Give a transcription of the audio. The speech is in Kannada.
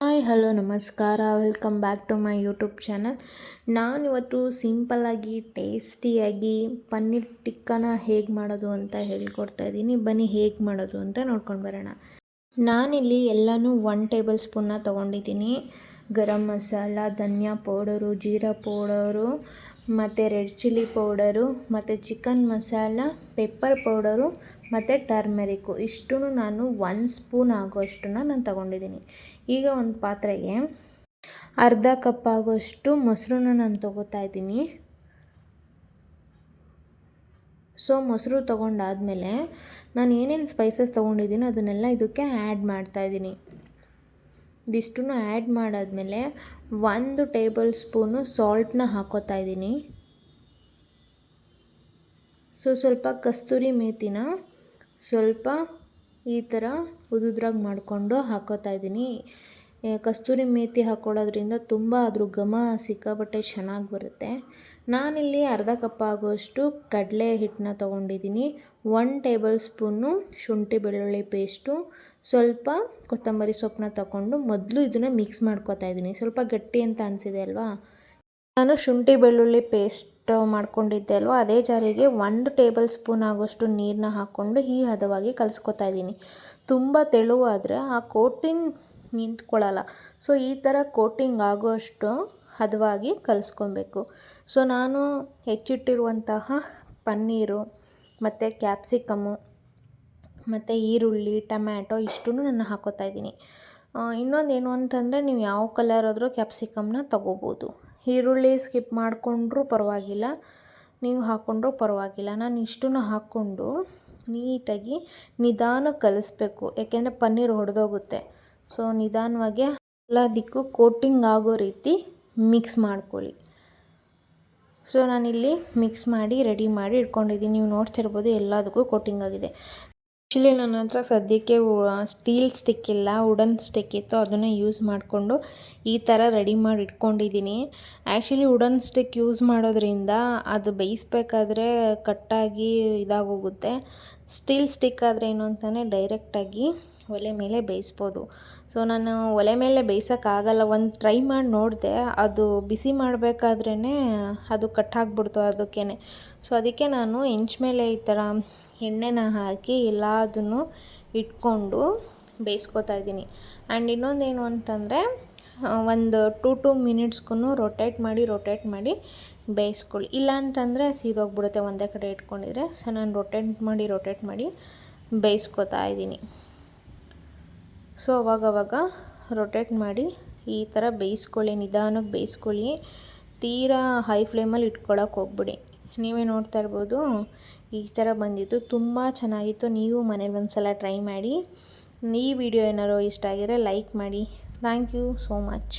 ಹಾಯ್, ಹಲೋ, ನಮಸ್ಕಾರ. Welcome back to my YouTube channel. ನಾನಿವತ್ತು ಸಿಂಪಲ್ಲಾಗಿ ಟೇಸ್ಟಿಯಾಗಿ ಪನ್ನೀರ್ ಟಿಕ್ಕನ ಹೇಗೆ ಮಾಡೋದು ಅಂತ ಹೇಳ್ಕೊಡ್ತಾ ಇದ್ದೀನಿ. ಬನ್ನಿ ಹೇಗೆ ಮಾಡೋದು ಅಂತ ನೋಡ್ಕೊಂಡು ಬರೋಣ. ನಾನಿಲ್ಲಿ ಎಲ್ಲನೂ ಒನ್ ಟೇಬಲ್ ಸ್ಪೂನ್ನ ತೊಗೊಂಡಿದ್ದೀನಿ. ಗರಂ ಮಸಾಲ, ಧನಿಯಾ ಪೌಡರು, ಜೀರಾ ಪೌಡರು ಮತ್ತು ರೆಡ್ ಚಿಲ್ಲಿ ಪೌಡರು, ಮತ್ತು ಚಿಕನ್ ಮಸಾಲ, ಪೆಪ್ಪರ್ ಪೌಡರು, ಮತ್ತು ಟರ್ಮೆರಿಕು. ಇಷ್ಟೂ ನಾನು ಒನ್ ಸ್ಪೂನ್ ಆಗೋಷ್ಟನ್ನು ನಾನು ತಗೊಂಡಿದ್ದೀನಿ. ಈಗ ಒಂದು ಪಾತ್ರೆಗೆ ಅರ್ಧ ಕಪ್ ಆಗೋಷ್ಟು ಮೊಸರನ್ನ ನಾನು ತೊಗೋತಾ ಇದ್ದೀನಿ. ಸೊ, ಮೊಸರು ತೊಗೊಂಡಾದಮೇಲೆ ನಾನು ಏನೇನು ಸ್ಪೈಸಸ್ ತೊಗೊಂಡಿದ್ದೀನೋ ಅದನ್ನೆಲ್ಲ ಇದಕ್ಕೆ ಆ್ಯಡ್ ಮಾಡ್ತಾಯಿದ್ದೀನಿ ಇದಿಷ್ಟೂ ಆ್ಯಡ್ ಮಾಡಾದಮೇಲೆ ಒಂದು ಟೇಬಲ್ ಸ್ಪೂನು ಸಾಲ್ಟನ್ನ ಹಾಕೋತಾ ಇದ್ದೀನಿ. ಸೊ ಸ್ವಲ್ಪ ಕಸ್ತೂರಿ ಮೇಥಿನ ಸ್ವಲ್ಪ ಈ ಥರ ಉದುದ್ರಾಗಿ ಮಾಡಿಕೊಂಡು ಹಾಕೋತಾ ಇದ್ದೀನಿ. ಕಸ್ತೂರಿ ಮೇತಿ ಹಾಕ್ಕೊಳ್ಳೋದ್ರಿಂದ ತುಂಬ ಅದ್ರ ಘಮ ಸಿಕ್ಕಾಪಟ್ಟೆ ಚೆನ್ನಾಗಿ ಬರುತ್ತೆ. ನಾನಿಲ್ಲಿ ಅರ್ಧ ಕಪ್ ಆಗುವಷ್ಟು ಕಡಲೆ ಹಿಟ್ಟನ್ನ ತೊಗೊಂಡಿದ್ದೀನಿ. ಒನ್ ಟೇಬಲ್ ಸ್ಪೂನು ಶುಂಠಿ ಬೆಳ್ಳುಳ್ಳಿ ಪೇಸ್ಟು, ಸ್ವಲ್ಪ ಕೊತ್ತಂಬರಿ ಸೊಪ್ಪನ್ನ ತಗೊಂಡು ಮೊದಲು ಇದನ್ನು ಮಿಕ್ಸ್ ಮಾಡ್ಕೊತಾ ಇದ್ದೀನಿ. ಸ್ವಲ್ಪ ಗಟ್ಟಿ ಅಂತ ಅನಿಸಿದೆ ಅಲ್ವಾ? ನಾನು ಶುಂಠಿ ಬೆಳ್ಳುಳ್ಳಿ ಪೇಸ್ಟ್ ಮಾಡ್ಕೊಂಡಿದ್ದೆ ಅಲ್ವಾ? ಅದೇ ಜಾರಿಗೆ ಒಂದು ಟೇಬಲ್ ಸ್ಪೂನ್ ಆಗೋಷ್ಟು ನೀರನ್ನ ಹಾಕ್ಕೊಂಡು ಈ ಹದವಾಗಿ ಕಲಿಸ್ಕೊತಾ ಇದ್ದೀನಿ. ತುಂಬ ತೆಳುವಾದರೆ ಆ ಕೋಟಿಂಗ್ ನಿಂತ್ಕೊಳ್ಳಲ್ಲ. ಸೊ ಈ ಥರ ಕೋಟಿಂಗ್ ಆಗೋಷ್ಟು ಹದವಾಗಿ ಕಲಿಸ್ಕೊಬೇಕು. ಸೊ ನಾನು ಹೆಚ್ಚಿಟ್ಟಿರುವಂತಹ ಪನ್ನೀರು, ಮತ್ತು ಕ್ಯಾಪ್ಸಿಕಮ್ಮು ಮತ್ತು ಈರುಳ್ಳಿ, ಟಮ್ಯಾಟೊ ಇಷ್ಟೂ ನಾನು ಹಾಕೋತಾ ಇದ್ದೀನಿ. ಇನ್ನೊಂದು ಏನು ಅಂತಂದರೆ ನೀವು ಯಾವ ಕಲರ್ ಆದರೂ ಕ್ಯಾಪ್ಸಿಕಮ್ನ ತೊಗೋಬೋದು. ಈರುಳ್ಳಿ ಸ್ಕಿಪ್ ಮಾಡಿಕೊಂಡ್ರೂ ಪರವಾಗಿಲ್ಲ, ನೀವು ಹಾಕ್ಕೊಂಡ್ರೂ ಪರವಾಗಿಲ್ಲ. ನಾನು ಇಷ್ಟನ್ನು ಹಾಕ್ಕೊಂಡು ನೀಟಾಗಿ ನಿಧಾನ ಕಲಿಸ್ಬೇಕು. ಯಾಕೆಂದರೆ ಪನ್ನೀರ್ ಹೊಡೆದೋಗುತ್ತೆ ಸೊ ನಿಧಾನವಾಗಿ ಎಲ್ಲದಕ್ಕೂ ಕೋಟಿಂಗ್ ಆಗೋ ರೀತಿ ಮಿಕ್ಸ್ ಮಾಡ್ಕೊಳ್ಳಿ. ಸೊ ನಾನಿಲ್ಲಿ ಮಿಕ್ಸ್ ಮಾಡಿ, ರೆಡಿ ಮಾಡಿ ಇಟ್ಕೊಂಡಿದ್ದೀನಿ. ನೀವು ನೋಡ್ತಿರ್ಬೋದು ಎಲ್ಲದಕ್ಕೂ ಕೋಟಿಂಗ್ ಆಗಿದೆ. ಆ್ಯಕ್ಚುಲಿ ನನ್ನ ಹತ್ರ ಸದ್ಯಕ್ಕೆ ಸ್ಟೀಲ್ ಸ್ಟಿಕ್ ಇಲ್ಲ, ವುಡನ್ ಸ್ಟಿಕ್ ಇತ್ತು. ಅದನ್ನು ಯೂಸ್ ಮಾಡಿಕೊಂಡು ಈ ಥರ ರೆಡಿ ಮಾಡಿ ಇಟ್ಕೊಂಡಿದ್ದೀನಿ. ಆ್ಯಕ್ಚುಲಿ ವುಡನ್ ಸ್ಟಿಕ್ ಯೂಸ್ ಮಾಡೋದ್ರಿಂದ ಅದು ಬೇಯಿಸ್ಬೇಕಾದ್ರೆ ಕಟ್ಟಾಗಿ ಇದಾಗೋಗುತ್ತೆ. ಸ್ಟೀಲ್ ಸ್ಟಿಕ್ ಆದರೆ ಏನು ಅಂತಲೇ ಡೈರೆಕ್ಟಾಗಿ ಒಲೆ ಮೇಲೆ ಬೇಯಿಸ್ಬೋದು. ಸೊ ನಾನು ಒಲೆ ಮೇಲೆ ಬೇಯಿಸೋಕ್ಕಾಗಲ್ಲ ಒಂದು ಟ್ರೈ ಮಾಡಿ ನೋಡಿದೆ. ಅದು ಬಿಸಿ ಮಾಡಬೇಕಾದ್ರೇ ಅದು ಕಟ್ಟಾಗ್ಬಿಡ್ತು ಅದಕ್ಕೇ ಸೊ ಅದಕ್ಕೆ ನಾನು ಹೆಂಚ್ ಮೇಲೆ ಈ ಥರ ಎಣ್ಣೆನ ಹಾಕಿ ಎಲ್ಲದನ್ನು ಇಟ್ಕೊಂಡು ಬೇಯಿಸ್ಕೋತಾ ಇದ್ದೀನಿ. ಆ್ಯಂಡ್ ಇನ್ನೊಂದೇನು ಅಂತಂದರೆ ಒಂದು ಟು ಟು ಮಿನಿಟ್ಸ್ಗೂ ರೊಟೇಟ್ ಮಾಡಿ ರೊಟೇಟ್ ಮಾಡಿ ಬೇಯಿಸ್ಕೊಳ್ಳಿ. ಇಲ್ಲ ಅಂತಂದರೆ ಸೀದೋಗ್ಬಿಡುತ್ತೆ ಒಂದೇ ಕಡೆ ಇಟ್ಕೊಂಡಿದ್ರೆ. ಸೊ, ನಾನು ರೊಟೇಟ್ ಮಾಡಿ ರೊಟೇಟ್ ಮಾಡಿ ಬೇಯಿಸ್ಕೊತಾ ಇದ್ದೀನಿ. ಸೊ ಅವಾಗವಾಗ ರೊಟೇಟ್ ಮಾಡಿ ಈ ಥರ ಬೇಯಿಸ್ಕೊಳ್ಳಿ, ನಿಧಾನಕ್ಕೆ ಬೇಯಿಸ್ಕೊಳ್ಳಿ. ತೀರಾ ಹೈ ಫ್ಲೇಮಲ್ಲಿ ಇಟ್ಕೊಳಕ್ಕೆ ಹೋಗ್ಬಿಡಿ. ನೀವೇ ನೋಡ್ತಾ ಇರ್ಬೋದು, ಈ ಥರ ಬಂದಿತ್ತು ತುಂಬ ಚೆನ್ನಾಗಿತ್ತು. ನೀವು ಮನೇಲಿ ಒಂದು ಸಲ ಟ್ರೈ ಮಾಡಿ. ಈ ವಿಡಿಯೋ ಏನಾದ್ರು ಇಷ್ಟ ಆಗಿದ್ರೆ ಲೈಕ್ ಮಾಡಿ. Thank you so much